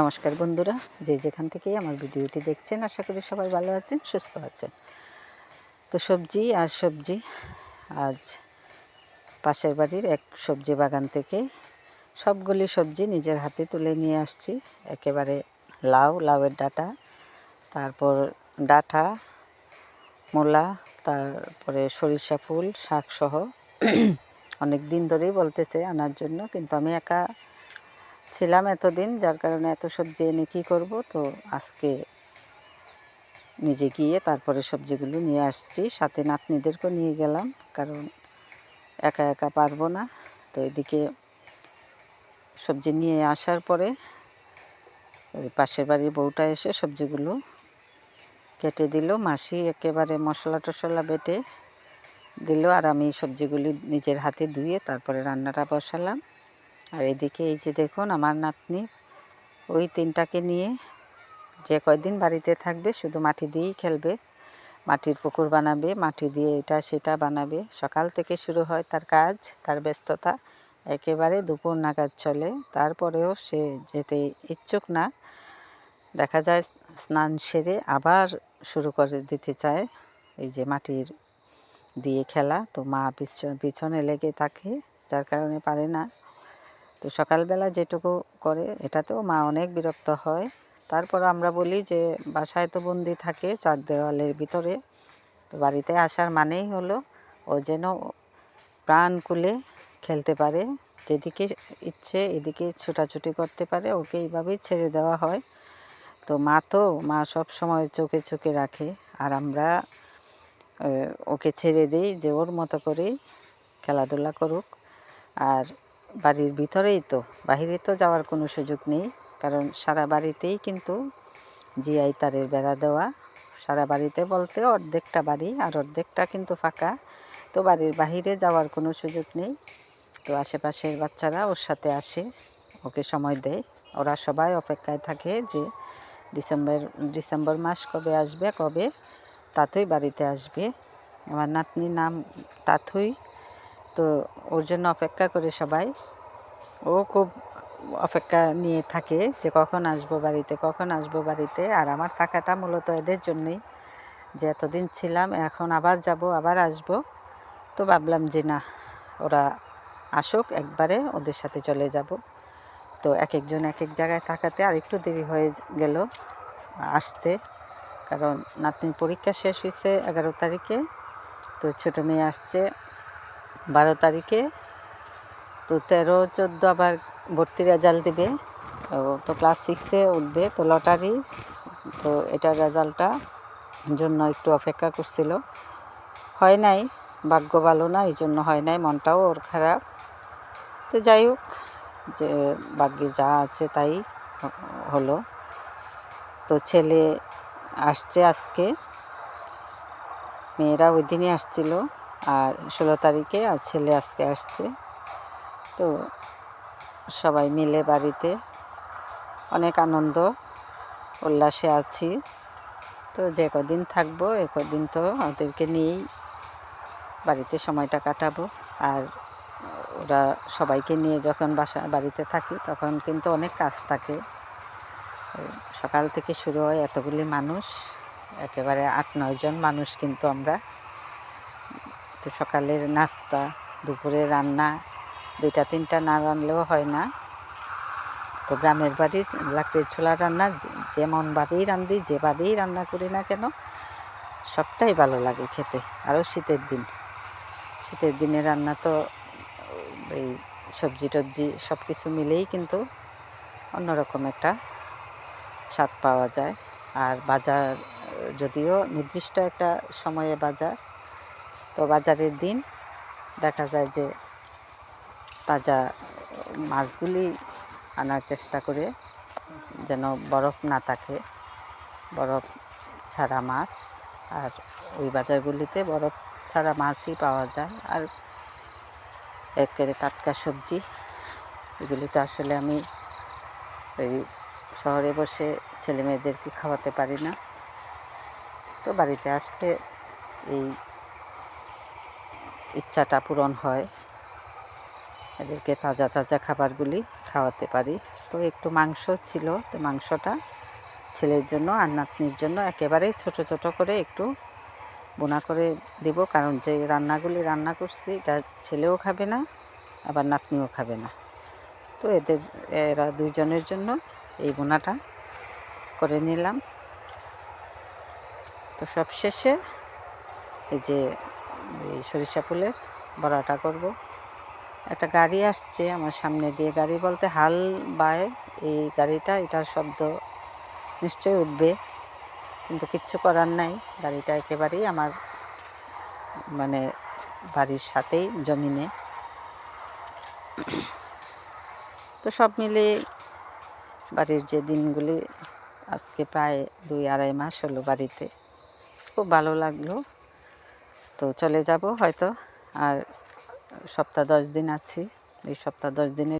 নমস্কার বন্ধুরা, যে যেখান থেকে আমার ভিডিওটি দেখছেন, আশা করি সবাই ভালো আছেন, সুস্থ আছেন। তো সবজি আর সবজি, আজ পাশের বাড়ির এক সবজি বাগান থেকে সবগুলি সবজি নিজের হাতে তুলে নিয়ে আসছি। একেবারে লাউ, লাউয়ের ডাঁটা, তারপর ডাঁটা, মূলা, তারপরে সরিষা ফুল, শাকসহ অনেক দিন ধরেই বলতেছে আনার জন্য, কিন্তু আমি একা ছিলাম এতদিন, যার কারণে এত সবজি এনে কী করব, তো আজকে নিজে গিয়ে তারপরে সবজিগুলো নিয়ে আসছি। সাথে নাতনিদেরকেও নিয়ে গেলাম, কারণ একা একা পারব না। তো এদিকে সবজি নিয়ে আসার পরে ওই পাশের বাড়ির বউটা এসে সবজিগুলো কেটে দিল। মাসি একেবারে মশলা টশলা বেটে দিল, আর আমি সবজিগুলি নিজের হাতে ধুয়ে তারপরে রান্নাটা বসালাম। আর এদিকে এই যে দেখুন আমার নাতনি, ওই তিনটাকে নিয়ে যে কয়দিন বাড়িতে থাকবে শুধু মাটি দিয়েই খেলবে। মাটির পুকুর বানাবে, মাটি দিয়ে এটা সেটা বানাবে। সকাল থেকে শুরু হয় তার কাজ, তার ব্যস্ততা, একেবারে দুপুর নাগাদ চলে। তারপরেও সে যেতে ইচ্ছুক না। দেখা যায় স্নান সেরে আবার শুরু করে দিতে চায়। এই যে মাটির দিয়ে খেলা, তো মা পিছন লেগে থাকে, যার কারণে পারে না। তো সকালবেলা যেটুকু করে, এটাতেও মা অনেক বিরক্ত হয়। তারপর আমরা বলি যে, বাসায় তো বন্দি থাকে চার দেওয়ালের ভিতরে, তো বাড়িতে আসার মানেই হলো ও যেন প্রাণ খুলে খেলতে পারে, যেদিকে ইচ্ছে এদিকে ছোটাছুটি করতে পারে, ওকে এইভাবেই ছেড়ে দেওয়া হয়। তো মা তো, মা সব সময় চোখে চোখে রাখে, আর আমরা ওকে ছেড়ে দিই যে ওর মতো করেই খেলাধুলা করুক। আর বাড়ির ভিতরেই তো, বাহিরে তো যাওয়ার কোনো সুযোগ নেই। কারণ সারা বাড়িতেই কিন্তু জিআই তারের বেড়া দেওয়া। সারা বাড়িতে বলতে অর্ধেকটা বাড়ি আর অর্ধেকটা কিন্তু ফাঁকা। তো বাড়ির বাহিরে যাওয়ার কোনো সুযোগ নেই। তো আশেপাশের বাচ্চারা ওর সাথে আসে, ওকে সময় দেয়। ওরা সবাই অপেক্ষায় থাকে যে ডিসেম্বর ডিসেম্বর মাস কবে আসবে, কবে তাতই বাড়িতে আসবে। আমার নাতনির নাম তাথুই তো ওর জন্য অপেক্ষা করে সবাই। ও খুব অপেক্ষা নিয়ে থাকে যে কখন আসব বাড়িতে, কখন আসব বাড়িতে। আর আমার থাকাটা মূলত এদের জন্যই যে এতদিন ছিলাম, এখন আবার যাব, আবার আসব। তো ভাবলাম যে না, ওরা আসুক, একবারে ওদের সাথে চলে যাব। তো এক একজন এক এক জায়গায় থাকাতে আর একটু দেরি হয়ে গেল আসতে। কারণ নাতনির পরীক্ষা শেষ হয়েছে এগারো তারিখে। তো ছোটো মেয়ে আসছে বারো তারিখে। তো তেরো, চোদ্দ আবার ভর্তি রেজাল্ট দেবে। তো ক্লাস সিক্সে উঠবে তো লটারি তো এটার রেজাল্টটা জন্য একটু অপেক্ষা করছিল। হয় নাই, ভাগ্য ভালো না, এই জন্য হয় নাই, মনটাও ওর খারাপ। তো যাই হোক, যে ভাগ্যে যা আছে তাই হলো। তো ছেলে আসছে আজকে। মেয়েরা ওই দিনই আসছিল। আর ষোলো তারিখে আর ছেলে আজকে আসছে। তো সবাই মিলে বাড়িতে অনেক আনন্দ, উল্লাসে আছি। তো যে কদিন থাকব, এ কদিন তো ওদেরকে নিয়েই বাড়িতে সময়টা কাটাবো। আর ওরা সবাইকে নিয়ে যখন বাসা, বাড়িতে থাকি, তখন কিন্তু অনেক কাজ থাকে। সকাল থেকে শুরু হয় এতগুলি মানুষ, একেবারে আট নয়জন মানুষ কিন্তু আমরা। তো সকালের নাস্তা, দুপুরে রান্না, দুইটা, তিনটা না রানলেও হয় না। তো গ্রামের বাড়ির লাকড়ির ছোলা রান্না যেমনভাবেই রান্ধি যেভাবেই রান্না করি না কেন, সবটাই ভালো লাগে খেতে। আরও শীতের দিন। শীতের দিনে রান্না তো এই সবজি টবজি সব কিছু মিলেই কিন্তু অন্যরকম একটা স্বাদ পাওয়া যায়। আর বাজার, যদিও নির্দিষ্ট একটা সময়ে বাজার তো বাজারের দিন দেখা যায় যে তাজা মাছগুলি আনার চেষ্টা করে যেন বরফ না থাকে। বরফ ছাড়া মাছ আর ওই বাজারগুলিতে বরফ ছাড়া মাছই পাওয়া যায়। আর একেবারে টাটকা সবজি এগুলি তো আসলে আমি ওই শহরে বসে ছেলে মেয়েদেরকে খাওয়াতে পারি না। তো বাড়িতে আসলে এই ইচ্ছাটা পূরণ হয়। এদেরকে তাজা তাজা খাবারগুলি খাওয়াতে পারি। তো একটু মাংস ছিল, তো মাংসটা ছেলের জন্য আর নাতনির জন্য একেবারেই ছোট ছোট করে একটু বোনা করে দেব। কারণ যে রান্নাগুলি রান্না করছি, এটা ছেলেও খাবে না, আবার নাতনিও খাবে না। তো এদের, এরা দুইজনের জন্য এই বোনাটা করে নিলাম। তো সব শেষে এই যে এই সরিষা ফুলের বড়াটা করব। একটা গাড়ি আসছে আমার সামনে দিয়ে। গাড়ি বলতে হাল বায়। এই গাড়িটা, এটার শব্দ নিশ্চয়ই উঠবে, কিন্তু কিচ্ছু করার নাই। গাড়িটা একেবারেই আমার মানে বাড়ির সাথেই, জমিনে। তো সব মিলে বাড়ির যে দিনগুলি, আজকে প্রায় দুই আড়াই মাস হলো বাড়িতে। খুব ভালো লাগল। তো চলে যাব হয়তো। আর সপ্তাহ দশ দিন আছি। এই সপ্তাহ দশ দিনের